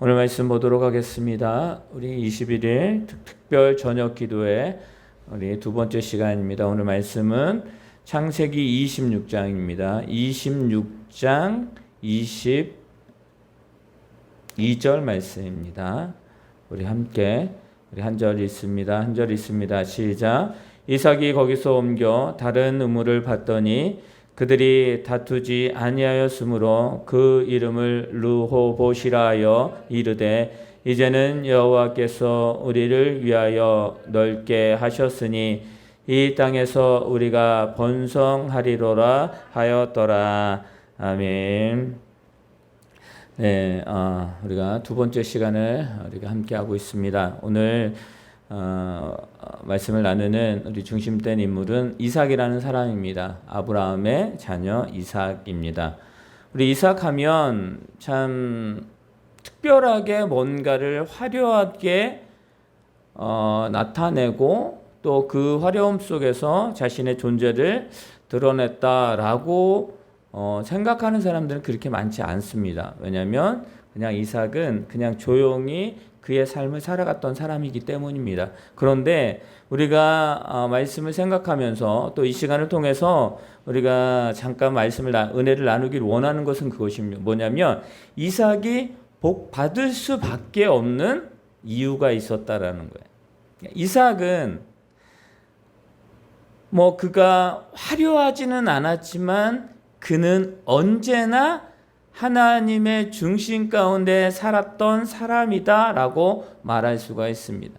오늘 말씀 보도록 하겠습니다. 우리 21일 특별 저녁 기도회 우리 두 번째 시간입니다. 오늘 말씀은 창세기 26장입니다. 26장 22절 말씀입니다. 우리 함께 우리 한 절 있습니다. 한 절 있습니다. 시작. 이삭이 거기서 옮겨 다른 우물을 봤더니 그들이 다투지 아니하였으므로 그 이름을 르호보시라 하여 이르되 이제는 여호와께서 우리를 위하여 넓게 하셨으니 이 땅에서 우리가 번성하리로라 하였더라 아멘. 네, 어, 우리가 두 번째 시간을 우리가 함께 하고 있습니다. 오늘 어, 말씀을 나누는 우리 중심된 인물은 이삭이라는 사람입니다. 아브라함의 자녀 이삭입니다. 우리 이삭 하면 참 특별하게 뭔가를 화려하게 어, 나타내고 또 그 화려움 속에서 자신의 존재를 드러냈다라고 어, 생각하는 사람들은 그렇게 많지 않습니다. 왜냐하면 그냥 이삭은 그냥 조용히 그의 삶을 살아갔던 사람이기 때문입니다. 그런데 우리가 어, 말씀을 생각하면서 또 이 시간을 통해서 우리가 잠깐 말씀을 나, 은혜를 나누기를 원하는 것은 그것입니다. 뭐냐면 이삭이 복 받을 수밖에 없는 이유가 있었다라는 거예요. 이삭은 뭐 그가 화려하지는 않았지만 그는 언제나 하나님의 중심 가운데 살았던 사람이다 라고 말할 수가 있습니다.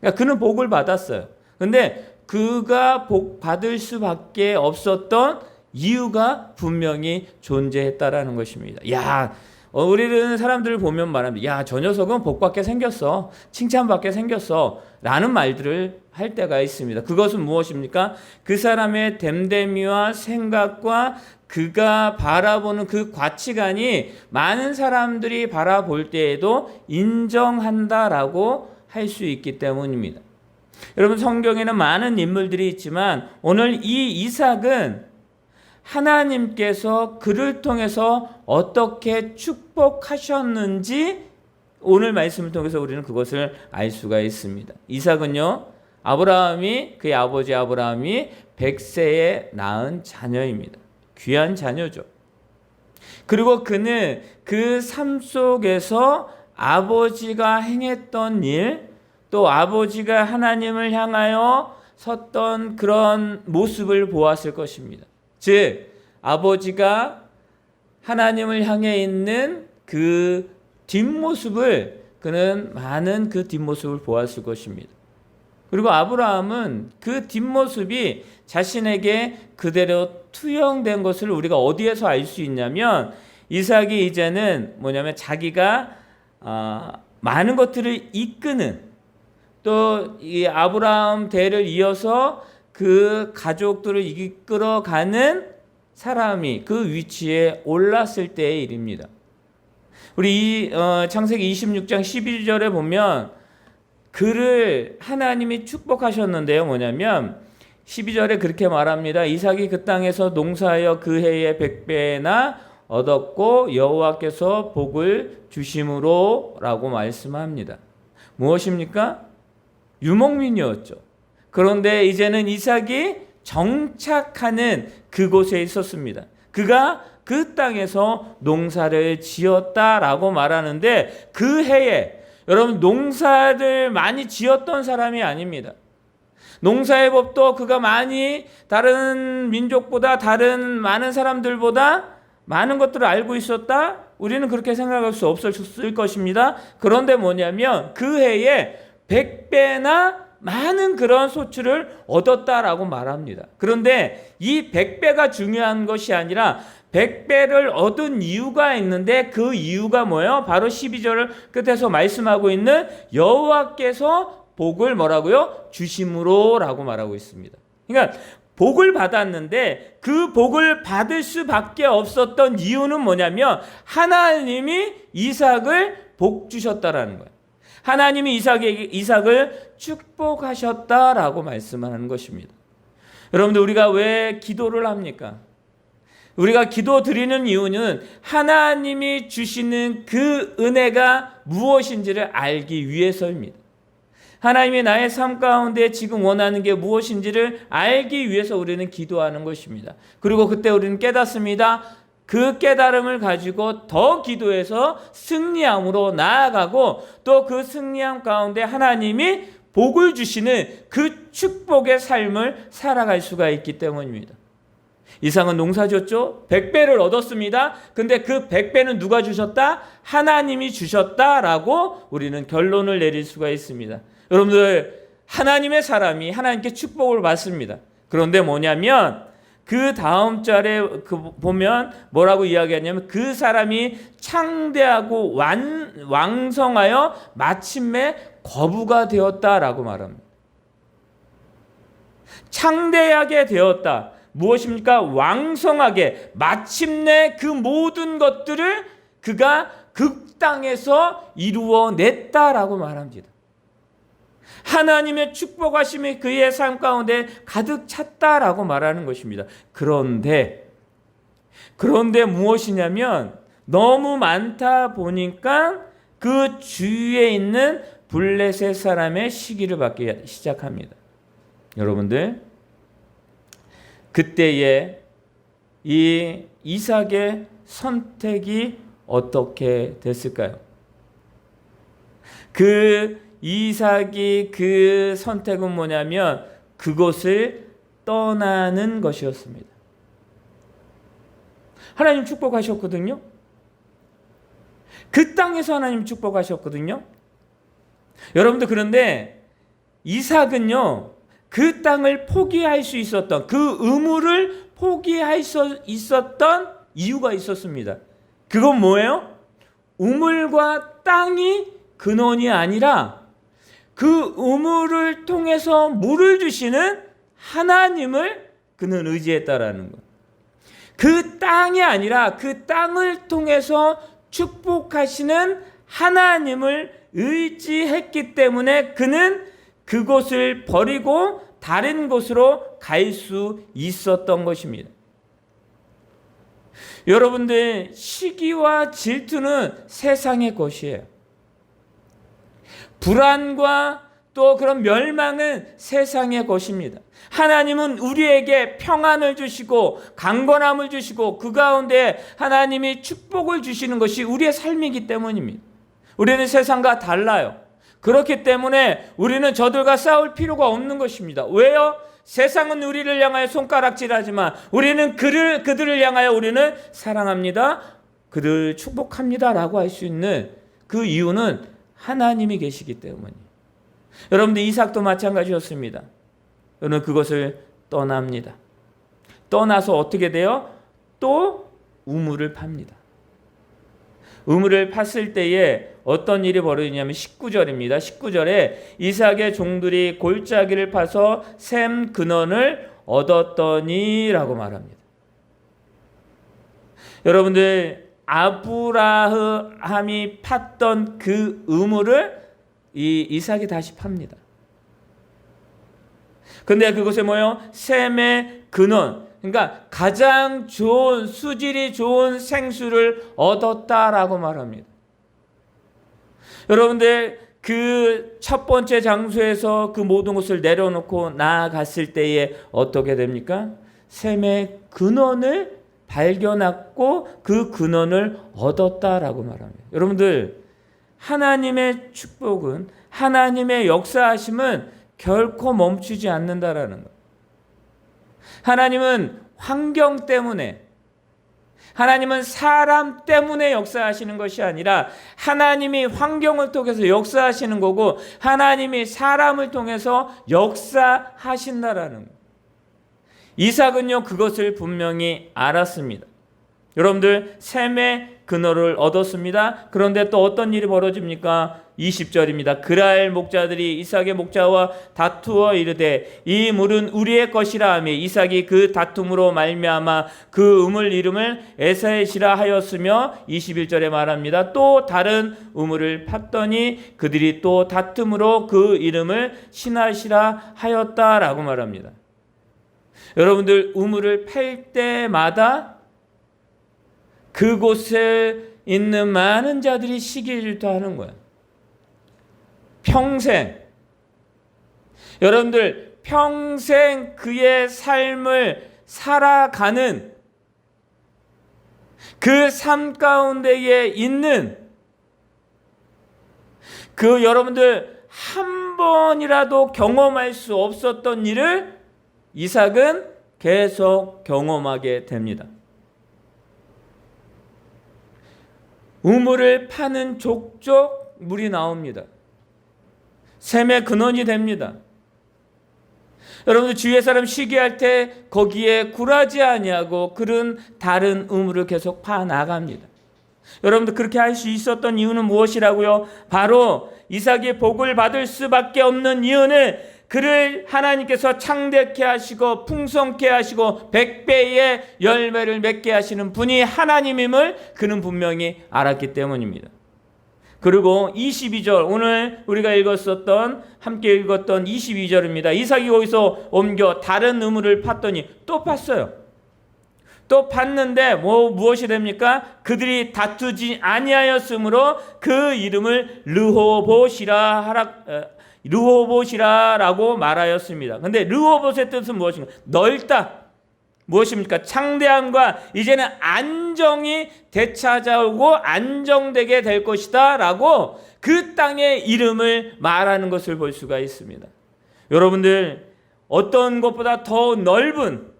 그러니까 그는 복을 받았어요. 근데 그가 복 받을 수밖에 없었던 이유가 분명히 존재했다라는 것입니다. 야, 어, 우리는 사람들을 보면 말합니다. 야, 저 녀석은 복받게 생겼어. 칭찬받게 생겼어. 라는 말들을 할 때가 있습니다. 그것은 무엇입니까? 그 사람의 됨됨이와 생각과 그가 바라보는 그 가치관이 많은 사람들이 바라볼 때에도 인정한다라고 할 수 있기 때문입니다. 여러분 성경에는 많은 인물들이 있지만 오늘 이 이삭은 하나님께서 그를 통해서 어떻게 축복하셨는지 오늘 말씀을 통해서 우리는 그것을 알 수가 있습니다. 이삭은요, 아브라함이 그의 아버지 아브라함이 100세에 낳은 자녀입니다. 귀한 자녀죠. 그리고 그는 그 삶 속에서 아버지가 행했던 일, 또 아버지가 하나님을 향하여 섰던 그런 모습을 보았을 것입니다. 즉, 아버지가 하나님을 향해 있는 그 뒷모습을 그는 많은 그 뒷모습을 보았을 것입니다. 그리고 아브라함은 그 뒷모습이 자신에게 그대로 투영된 것을 우리가 어디에서 알 수 있냐면 이삭이 이제는 뭐냐면 자기가 어, 많은 것들을 이끄는 또 이 아브라함 대를 이어서 그 가족들을 이끌어가는 사람이 그 위치에 올랐을 때의 일입니다. 우리 이, 어, 창세기 26장 11절에 보면 그를 하나님이 축복하셨는데요. 뭐냐면 12절에 그렇게 말합니다. 이삭이 그 땅에서 농사하여 그 해에 백배나 얻었고 여호와께서 복을 주심으로라고 말씀합니다. 무엇입니까? 유목민이었죠. 그런데 이제는 이삭이 정착하는 그곳에 있었습니다. 그가 그 땅에서 농사를 지었다라고 말하는데 그 해에 여러분 농사를 많이 지었던 사람이 아닙니다. 농사의 법도 그가 많이 다른 민족보다 다른 많은 사람들보다 많은 것들을 알고 있었다? 우리는 그렇게 생각할 수 없었을 것입니다. 그런데 뭐냐면 그 해에 100배나 많은 그런 소출을 얻었다라고 말합니다. 그런데 이 100배가 중요한 것이 아니라 100배를 얻은 이유가 있는데 그 이유가 뭐예요? 바로 12절 끝에서 말씀하고 있는 여호와께서 복을 뭐라고요? 주심으로라고 말하고 있습니다. 그러니까 복을 받았는데 그 복을 받을 수밖에 없었던 이유는 뭐냐면 하나님이 이삭을 복 주셨다라는 거예요. 하나님이 이삭에게 이삭을 축복하셨다라고 말씀하는 것입니다. 여러분들 우리가 왜 기도를 합니까? 우리가 기도 드리는 이유는 하나님이 주시는 그 은혜가 무엇인지를 알기 위해서입니다. 하나님이 나의 삶 가운데 지금 원하는 게 무엇인지를 알기 위해서 우리는 기도하는 것입니다. 그리고 그때 우리는 깨닫습니다. 그 깨달음을 가지고 더 기도해서 승리함으로 나아가고 또 그 승리함 가운데 하나님이 복을 주시는 그 축복의 삶을 살아갈 수가 있기 때문입니다. 이상은 농사 졌죠? 100배를 얻었습니다. 근데 그 100배는 누가 주셨다? 하나님이 주셨다라고 우리는 결론을 내릴 수가 있습니다. 여러분들 하나님의 사람이 하나님께 축복을 받습니다. 그런데 뭐냐면 그 다음 절에 그 보면 뭐라고 이야기하냐면 그 사람이 창대하고 완, 왕성하여 마침내 거부가 되었다라고 말합니다. 창대하게 되었다. 무엇입니까? 왕성하게 마침내 그 모든 것들을 그가 그 땅에서 이루어냈다라고 말합니다. 하나님의 축복하심이 그의 삶 가운데 가득 찼다라고 말하는 것입니다. 그런데 그런데 무엇이냐면 너무 많다 보니까 그 주위에 있는 블레셋 사람의 시기를 받기 시작합니다. 여러분들 그때에 이 이삭의 선택이 어떻게 됐을까요? 그 이삭이 그 선택은 뭐냐면 그곳을 떠나는 것이었습니다. 하나님 축복하셨거든요. 그 땅에서 하나님 축복하셨거든요. 여러분들 그런데 이삭은요, 그 땅을 포기할 수 있었던 그 의무를 포기할 수 있었던 이유가 있었습니다. 그건 뭐예요? 우물과 땅이 근원이 아니라 그 우물을 통해서 물을 주시는 하나님을 그는 의지했다라는 것. 그 땅이 아니라 그 땅을 통해서 축복하시는 하나님을 의지했기 때문에 그는 그곳을 버리고 다른 곳으로 갈 수 있었던 것입니다. 여러분들 시기와 질투는 세상의 것이에요. 불안과 또 그런 멸망은 세상의 것입니다. 하나님은 우리에게 평안을 주시고 강건함을 주시고 그 가운데 하나님이 축복을 주시는 것이 우리의 삶이기 때문입니다. 우리는 세상과 달라요. 그렇기 때문에 우리는 저들과 싸울 필요가 없는 것입니다. 왜요? 세상은 우리를 향하여 손가락질하지만 우리는 그를 그들을 향하여 우리는 사랑합니다. 그들 축복합니다라고 할 수 있는 그 이유는 하나님이 계시기 때문이에요. 여러분들 이삭도 마찬가지였습니다. 여러분 그것을 떠납니다. 떠나서 어떻게 돼요? 또 우물을 팝니다. 우물을 팠을 때에 어떤 일이 벌어지냐면 19절입니다. 19절에 이삭의 종들이 골짜기를 파서 샘 근원을 얻었더니라고 말합니다. 여러분들 아브라함이 팠던 그 우물을 이 이삭이 다시 팝니다. 근데 그곳에 뭐요? 샘의 근원. 그러니까 가장 좋은 수질이 좋은 생수를 얻었다라고 말합니다. 여러분들 그 첫 번째 장소에서 그 모든 것을 내려놓고 나아갔을 때에 어떻게 됩니까? 샘의 근원을 발견했고 그 근원을 얻었다라고 말합니다. 여러분들 하나님의 축복은 하나님의 역사하심은 결코 멈추지 않는다라는 것. 하나님은 환경 때문에 하나님은 사람 때문에 역사하시는 것이 아니라 하나님이 환경을 통해서 역사하시는 거고 하나님이 사람을 통해서 역사하신다라는 것. 이삭은요 그것을 분명히 알았습니다. 여러분들 샘의 근어를 얻었습니다. 그런데 또 어떤 일이 벌어집니까? 20절입니다. 그랄 목자들이 이삭의 목자와 다투어 이르되 이 물은 우리의 것이라 하며 이삭이 그 다툼으로 말미암아 그 우물 이름을 에사의시라 하였으며 21절에 말합니다. 또 다른 우물을 팠더니 그들이 또 다툼으로 그 이름을 신하시라 하였다라고 말합니다. 여러분들 우물을 팔 때마다 그곳에 있는 많은 자들이 시기 질투하는 거야. 평생 여러분들 평생 그의 삶을 살아가는 그 삶 가운데에 있는 그 여러분들 한 번이라도 경험할 수 없었던 일을 이삭은 계속 경험하게 됩니다. 우물을 파는 족족 물이 나옵니다. 샘의 근원이 됩니다. 여러분들 주위의 사람 시기할 때 거기에 굴하지 아니하고 그런 다른 우물을 계속 파 나갑니다. 여러분들 그렇게 할 수 있었던 이유는 무엇이라고요? 바로 이삭이 복을 받을 수밖에 없는 이유는 그를 하나님께서 창대케 하시고 풍성케 하시고 백배의 열매를 맺게 하시는 분이 하나님임을 그는 분명히 알았기 때문입니다. 그리고 22절 오늘 우리가 읽었었던 함께 읽었던 22절입니다. 이삭이 거기서 옮겨 다른 우물을 팠더니 또 팠어요. 또 팠는데 뭐 무엇이 됩니까? 그들이 다투지 아니하였으므로 그 이름을 르호봇이라 르호봇이라라고 말하였습니다. 근데 르호봇의 뜻은 무엇인가? 넓다. 무엇입니까? 창대함과 이제는 안정이 되찾아오고 안정되게 될 것이다 라고 그 땅의 이름을 말하는 것을 볼 수가 있습니다. 여러분들 어떤 것보다 더 넓은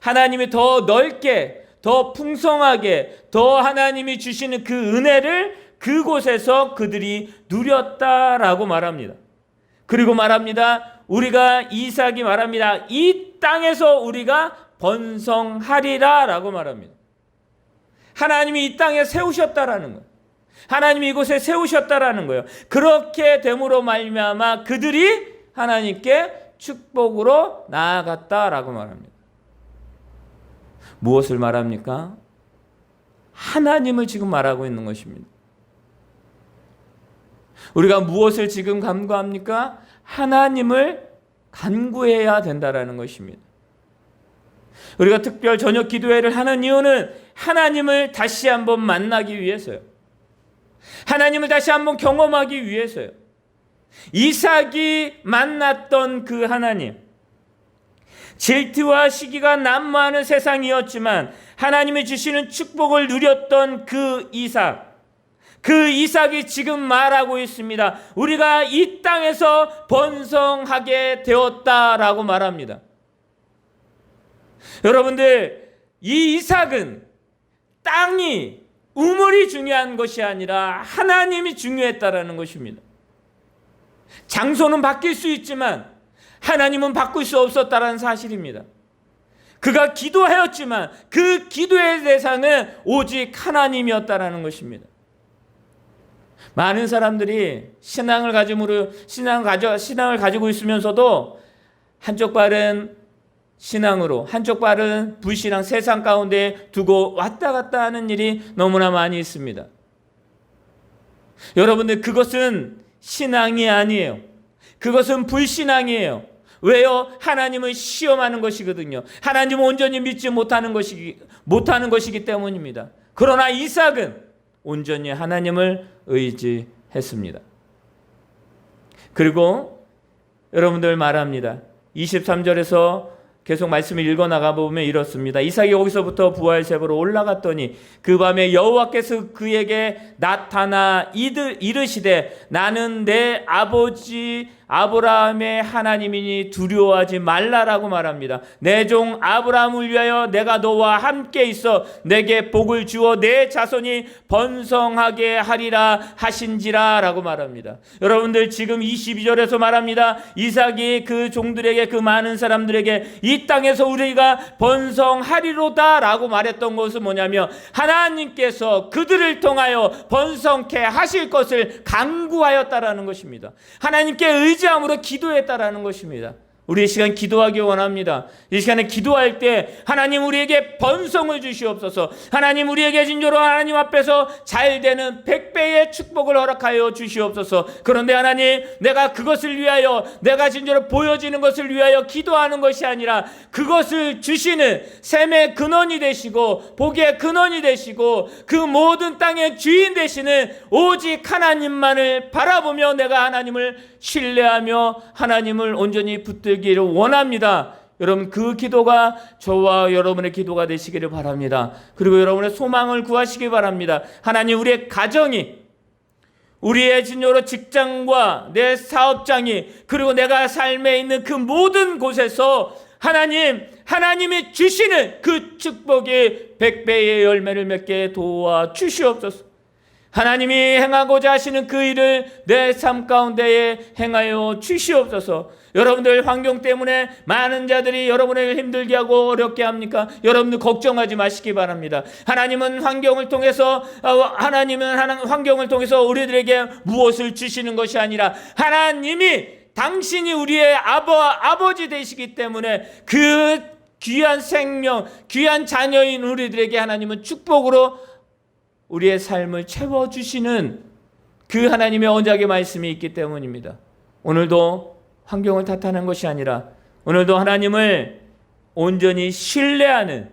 하나님이 더 넓게 더 풍성하게 더 하나님이 주시는 그 은혜를 그곳에서 그들이 누렸다라고 말합니다. 그리고 말합니다. 우리가 이삭이 말합니다. 이 땅에서 우리가 번성하리라 라고 말합니다. 하나님이 이 땅에 세우셨다라는 거예요. 하나님이 이곳에 세우셨다라는 거예요. 그렇게 됨으로 말미암아 그들이 하나님께 축복으로 나아갔다라고 말합니다. 무엇을 말합니까? 하나님을 지금 말하고 있는 것입니다. 우리가 무엇을 지금 간구합니까? 하나님을 간구해야 된다라는 것입니다. 우리가 특별 저녁 기도회를 하는 이유는 하나님을 다시 한번 만나기 위해서요. 하나님을 다시 한번 경험하기 위해서요. 이삭이 만났던 그 하나님. 질투와 시기가 난무하는 세상이었지만 하나님이 주시는 축복을 누렸던 그 이삭. 그 이삭이 지금 말하고 있습니다. 우리가 이 땅에서 번성하게 되었다라고 말합니다. 여러분들, 이 이삭은 땅이 우물이 중요한 것이 아니라 하나님이 중요했다라는 것입니다. 장소는 바뀔 수 있지만 하나님은 바꿀 수 없었다라는 사실입니다. 그가 기도하였지만 그 기도의 대상은 오직 하나님이었다라는 것입니다. 많은 사람들이 신앙을 가짐으로 신앙 가져 신앙을 가지고 있으면서도 한쪽 발은 신앙으로 한쪽 발은 불신앙 세상 가운데 두고 왔다 갔다 하는 일이 너무나 많이 있습니다. 여러분들 그것은 신앙이 아니에요. 그것은 불신앙이에요. 왜요? 하나님을 시험하는 것이거든요. 하나님을 온전히 믿지 못하는 것이 못하는 것이기 때문입니다. 그러나 이삭은 온전히 하나님을 의지했습니다. 그리고 여러분들 말합니다. 23절에서 계속 말씀을 읽어 나가 보면 이렇습니다. 이삭이 여기서부터 부활세보로 올라갔더니 그 밤에 여호와께서 그에게 나타나 이르시되 나는 내 아버지 아브라함의 하나님이니 두려워하지 말라라고 말합니다. 내 종 아브라함을 위하여 내가 너와 함께 있어 내게 복을 주어 내 자손이 번성하게 하리라 하신지라라고 말합니다. 여러분들 지금 22절에서 말합니다. 이삭이 그 종들에게 그 많은 사람들에게 이 땅에서 우리가 번성하리로다라고 말했던 것은 뭐냐면 하나님께서 그들을 통하여 번성케 하실 것을 강구하였다라는 것입니다. 하나님께 의지 함으로 기도했다라는 것입니다. 우리 이 시간 기도하기 원합니다. 이 시간에 기도할 때 하나님 우리에게 번성을 주시옵소서. 하나님 우리에게 진조로 하나님 앞에서 잘 되는 백배의 축복을 허락하여 주시옵소서. 그런데 하나님 내가 그것을 위하여 내가 진조로 보여지는 것을 위하여 기도하는 것이 아니라 그것을 주시는 샘의 근원이 되시고 복의 근원이 되시고 그 모든 땅의 주인 되시는 오직 하나님만을 바라보며 내가 하나님을 신뢰하며 하나님을 온전히 붙들기 를 원합니다. 여러분 그 기도가 저와 여러분의 기도가 되시기를 바랍니다. 그리고 여러분의 소망을 구하시기 바랍니다. 하나님 우리의 가정이 우리의 진료로 직장과 내 사업장이 그리고 내가 삶에 있는 그 모든 곳에서 하나님 하나님이 주시는 그 축복이 백배의 열매를 맺게 도와 주시옵소서. 하나님이 행하고자 하시는 그 일을 내 삶 가운데에 행하여 주시옵소서. 여러분들 환경 때문에 많은 자들이 여러분을 힘들게 하고 어렵게 합니까? 여러분들 걱정하지 마시기 바랍니다. 하나님은 환경을 통해서 어, 하나님은 하나- 환경을 통해서 우리들에게 무엇을 주시는 것이 아니라 하나님이 당신이 우리의 아버 아버지 되시기 때문에 그 귀한 생명, 귀한 자녀인 우리들에게 하나님은 축복으로 우리의 삶을 채워주시는 그 하나님의 언약의 말씀이 있기 때문입니다. 오늘도 환경을 탓하는 것이 아니라 오늘도 하나님을 온전히 신뢰하는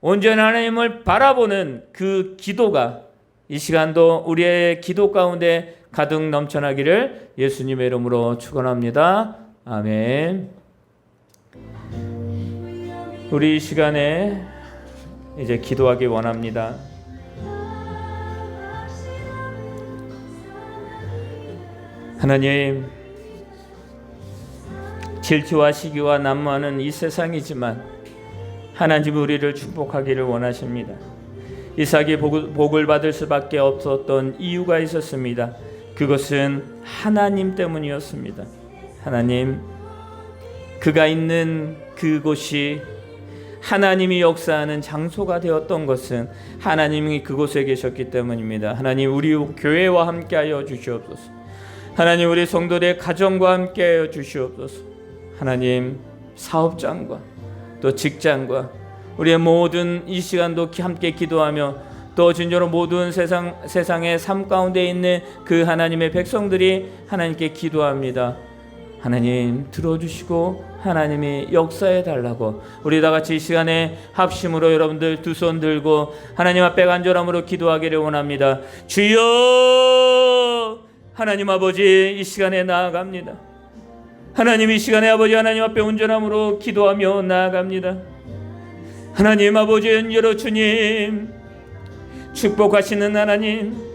온전히 하나님을 바라보는 그 기도가 이 시간도 우리의 기도 가운데 가득 넘쳐나기를 예수님의 이름으로 축원합니다. 아멘. 우리 이 시간에 이제 기도하기 원합니다. 하나님 질투와 시기와 난무하는 이 세상이지만 하나님 우리를 축복하기를 원하십니다. 이삭이 복- 복을 받을 수밖에 없었던 이유가 있었습니다. 그것은 하나님 때문이었습니다. 하나님 그가 있는 그곳이 하나님이 역사하는 장소가 되었던 것은 하나님이 그곳에 계셨기 때문입니다. 하나님 우리 교회와 함께하여 주시옵소서. 하나님 우리 성도들의 가정과 함께하여 주시옵소서. 하나님 사업장과 또 직장과 우리의 모든 이 시간도 기- 함께 기도하며 또 진정으로 모든 세상 세상의 삶 가운데 있는 그 하나님의 백성들이 하나님께 기도합니다. 하나님 들어주시고 하나님이 역사해 달라고 우리 다 같이 이 시간에 합심으로 여러분들 두 손 들고 하나님 앞에 간절함으로 기도하기를 원합니다. 주여 하나님 아버지 이 시간에 나아갑니다. 하나님 이 시간에 아버지 하나님 앞에 온전함으로 기도하며 나아갑니다. 하나님 아버지 연여로 주님 축복하시는 하나님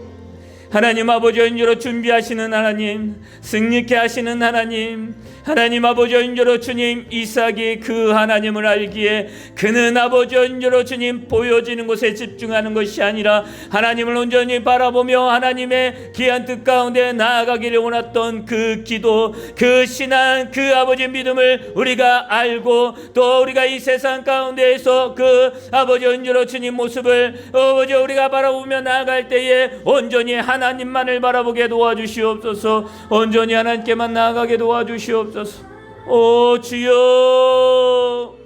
하나님 아버지 연여로 준비하시는 하나님 승리케 하시는 하나님 하나님 아버지 연여로 주님 이삭이 그 하나님을 알기에 그는 아버지 연여로 주님 보여지는 곳에 집중하는 것이 아니라 하나님을 온전히 바라보며 하나님의 귀한 뜻 가운데 나아가기를 원했던 그 기도 그 신앙 그 아버지 믿음을 우리가 알고 또 우리가 이 세상 가운데에서 그 아버지 연여로 주님 모습을 아버지 우리가 바라보며 나아갈 때에 온전히 하나님만을 바라보게 도와주시옵소서. 온전히 하나님께만 나아가게 도와주시옵소서. 오 주여